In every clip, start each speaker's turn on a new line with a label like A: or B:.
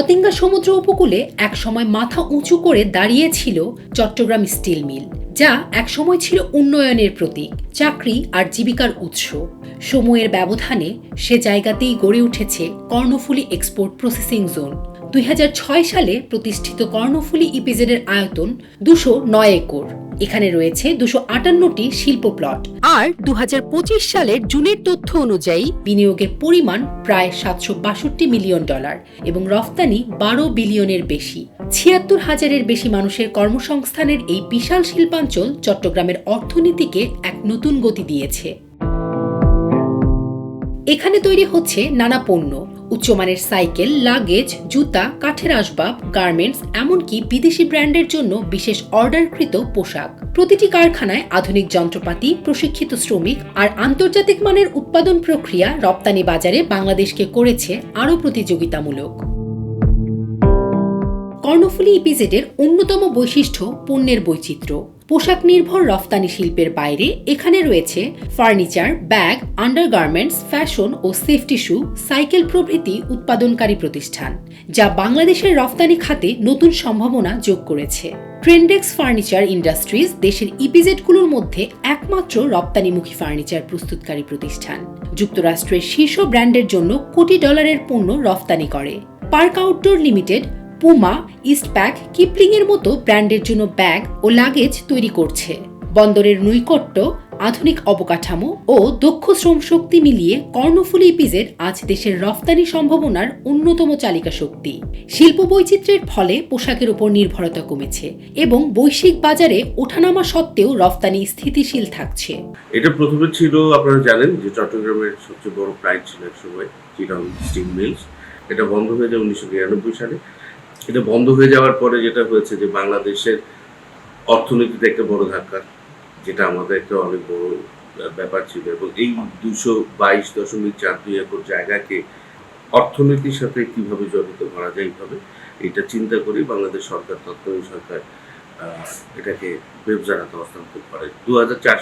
A: পতেঙ্গা সমুদ্র উপকূলে একসময় মাথা উঁচু করে দাঁড়িয়েছিল চট্টগ্রাম স্টিল মিল, যা একসময় ছিল উন্নয়নের প্রতীক, চাকরি আর জীবিকার উৎস। সময়ের ব্যবধানে সে জায়গাতেই গড়ে উঠেছে কর্ণফুলী এক্সপোর্ট প্রসেসিং জোন দুই হাজার ছয় সালে প্রতিষ্ঠিত কর্ণফুলী ইপিজেডের আয়তন দুশো নয় একর। এখানে রয়েছে দুশো আটান্নটি শিল্প প্লট আর দু হাজার পঁচিশ সালের জুনের তথ্য অনুযায়ী বিনিয়োগের পরিমাণ প্রায় সাতশো বাষট্টি মিলিয়ন ডলার এবং রফতানি বারো বিলিয়নের বেশি। ছিয়াত্তর হাজারের বেশি মানুষের কর্মসংস্থানের এই বিশাল শিল্পাঞ্চল চট্টগ্রামের অর্থনীতিকে এক নতুন গতি দিয়েছে। এখানে তৈরি হচ্ছে নানা পণ্য। উচ্চমানের সাইকেল লাগেজ জুতা, কাঠের আসবাব গার্মেন্টস এমনকি বিদেশি ব্র্যান্ডের জন্য বিশেষ অর্ডারকৃত পোশাক। প্রতিটি কারখানায় আধুনিক যন্ত্রপাতি, প্রশিক্ষিত শ্রমিক আর আন্তর্জাতিক মানের উৎপাদন প্রক্রিয়া রপ্তানি বাজারে বাংলাদেশকে করেছে আরও প্রতিযোগিতামূলক। কর্ণফুলী ইপিজেডের অন্যতম বৈশিষ্ট্য পণ্যের বৈচিত্র্য। পোশাক নির্ভর রফতানি শিল্পের বাইরে এখানে রয়েছে ফার্নিচার, ব্যাগ, আন্ডারগার্মেন্টস, ফ্যাশন ও সেফটি শু, সাইকেল প্রভৃতি উৎপাদনকারী প্রতিষ্ঠান, যা বাংলাদেশের রফতানি খাতে নতুন সম্ভাবনা যোগ করেছে। ট্রেন্ডেক্স ফার্নিচার ইন্ডাস্ট্রিজ দেশের ইপিজেডগুলোর মধ্যে একমাত্র রপ্তানিমুখী ফার্নিচার প্রস্তুতকারী প্রতিষ্ঠান। যুক্তরাষ্ট্রের শীর্ষ ব্র্যান্ডের জন্য কোটি ডলারের পণ্য রফতানি করে। Park outdoor limited Puma Eastpak Kipling এর মতো ব্র্যান্ডের জন্য ব্যাগ ও লাগেজ তৈরি করছে। বন্দরের নৈকট্য, আধুনিক অবকাঠামো ও দক্ষ শ্রমশক্তি মিলিয়ে কর্ণফুলী ইপিজেড আজ দেশের রফতানি সম্ভাবনার অন্যতম চালিকা শক্তি। শিল্প বৈচিত্র্যের ফলে পোশাকের উপর নির্ভরতা কমেছে এবং বৈশ্বিক বাজারে ওঠানামা সত্ত্বেও রফতানি স্থিতিশীল থাকছে।
B: এটা প্রথমে ছিল, আপনারা জানেন যে চট্টগ্রামের সবচেয়ে বড় প্রাইড ছিল এক সময় স্টিল মিলস। এটা বন্ধ হয়ে যায় উনিশশো নিরানব্বই সালে। এটা বন্ধ হয়ে যাওয়ার পরে যেটা হয়েছে যে বাংলাদেশের অর্থনীতিতে একটা বড় ধাক্কা, যেটা আমাদের একটা অনেক বড় ব্যাপার ছিল এবং এই দুশো বাইশ দশমিক চার দুই একর জায়গাকে অর্থনীতির সাথে কীভাবে জড়িত করা যায় এইভাবে, এটা চিন্তা করেই বাংলাদেশ সরকার, তৎকালীন সরকার এটাকে ব্যবসারাতে হস্তান্তর করে। দু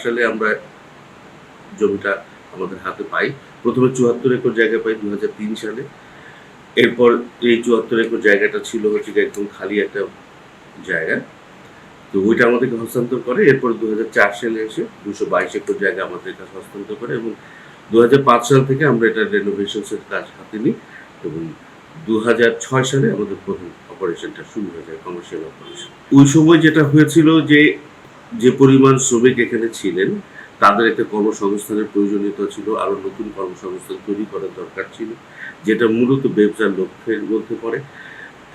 B: সালে আমরা জমিটা আমাদের হাতে পাই। প্রথমে চুয়াত্তর একর জায়গা পাই দু হাজার তিন সালে। এরপর এই চুয়াত্তর একর জায়গাটা ছিল হচ্ছে একদম খালি একটা জায়গা। তো ওইটা আমাদেরকে হস্তান্তর করে। এরপর দু সালে এসে দুশো বাইশ একর জায়গা আমাদের কাছে হস্তান্তর করে এবং দু সাল থেকে আমরা এটা রেনোভেশনসের কাজ হাতে নিই এবং দু সালে আমাদের প্রথম অপারেশনটা শুরু হয়ে যায় কমার্শিয়াল অপারেশন ওই সময় যেটা হয়েছিল যে যে পরিমাণ শ্রমিক এখানে ছিলেন তাদের একটা কর্মসংস্থানের প্রয়োজনীয়তা ছিল আরও নতুন কর্মসংস্থান তৈরি করার দরকার ছিল, যেটা মূলত ব্যবসার লক্ষ্যের মধ্যে পড়ে।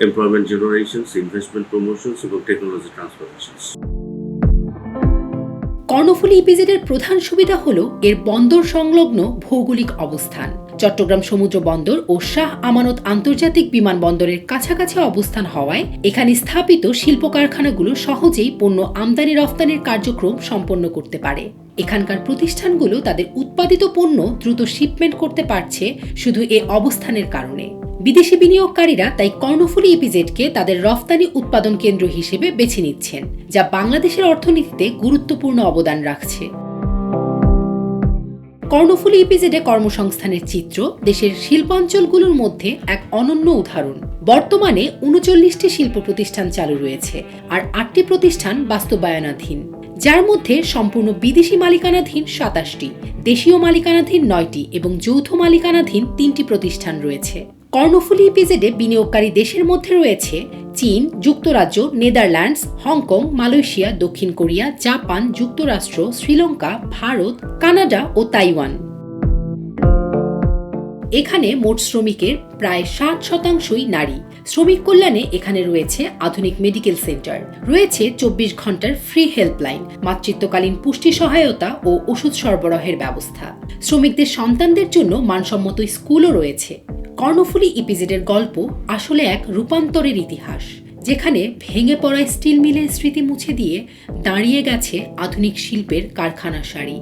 B: এমপ্লয়মেন্ট জেনারেশনস ইনভেস্টমেন্ট প্রমোশনস এবং টেকনোলজি ট্রান্সফরমেশনস
A: কর্ণফুলী ইপিজেডের প্রধান সুবিধা হল এর বন্দর সংলগ্ন ভৌগোলিক অবস্থান। চট্টগ্রাম সমুদ্র বন্দর ও শাহ আমানত আন্তর্জাতিক বিমানবন্দরের কাছাকাছি অবস্থান হওয়ায় এখানে স্থাপিত শিল্প কারখানাগুলো সহজেই পণ্য আমদানি রফতানির কার্যক্রম সম্পন্ন করতে পারে। এখানকার প্রতিষ্ঠানগুলো তাদের উৎপাদিত পণ্য দ্রুত শিপমেন্ট করতে পারছে শুধু এ অবস্থানের কারণে। বিদেশি বিনিয়োগকারীরা তাই কর্ণফুলী ইপিজেডকে তাদের রফতানি উৎপাদন কেন্দ্র হিসেবে বেছে নিচ্ছেন, যা বাংলাদেশের অর্থনীতিতে গুরুত্বপূর্ণ অবদান রাখছে। কর্ণফুলী ইপিজেডে কর্মসংস্থানের চিত্র, দেশের শিল্পাঞ্চলগুলোর মধ্যে এক অনন্য উদাহরণ। বর্তমানে উনচল্লিশটি শিল্প প্রতিষ্ঠান চালু রয়েছে আর আটটি প্রতিষ্ঠান বাস্তবায়নাধীন, যার মধ্যে সম্পূর্ণ বিদেশি মালিকানাধীন সাতাশটি, দেশীয় মালিকানাধীন নয়টি এবং যৌথ মালিকানাধীন তিনটি প্রতিষ্ঠান রয়েছে। কর্ণফুলী ইপিজেডে বিনিয়োগকারী দেশের মধ্যে রয়েছে চীন, যুক্তরাজ্য, নেদারল্যান্ডস, হংকং, মালয়েশিয়া, দক্ষিণ কোরিয়া, জাপান, যুক্তরাষ্ট্র, শ্রীলঙ্কা, ভারত, কানাডা ও তাইওয়ান। এখানে মোট শ্রমিকের প্রায় ষাট শতাংশই নারী। শ্রমিক কল্যাণে এখানে রয়েছে আধুনিক মেডিকেল সেন্টার। রয়েছে চব্বিশ ঘণ্টার ফ্রি হেল্পলাইন, মাতৃত্বকালীন পুষ্টি সহায়তা ও ওষুধ সরবরাহের ব্যবস্থা। শ্রমিকদের সন্তানদের জন্য মানসম্মত স্কুলও রয়েছে। কর্ণফুলী ইপিজেডের গল্প আসলে এক রূপান্তরের ইতিহাস, যেখানে ভেঙে পড়া স্টিল মিলের স্মৃতি মুছে দিয়ে দাঁড়িয়ে গেছে আধুনিক শিল্পের কারখানা সারি।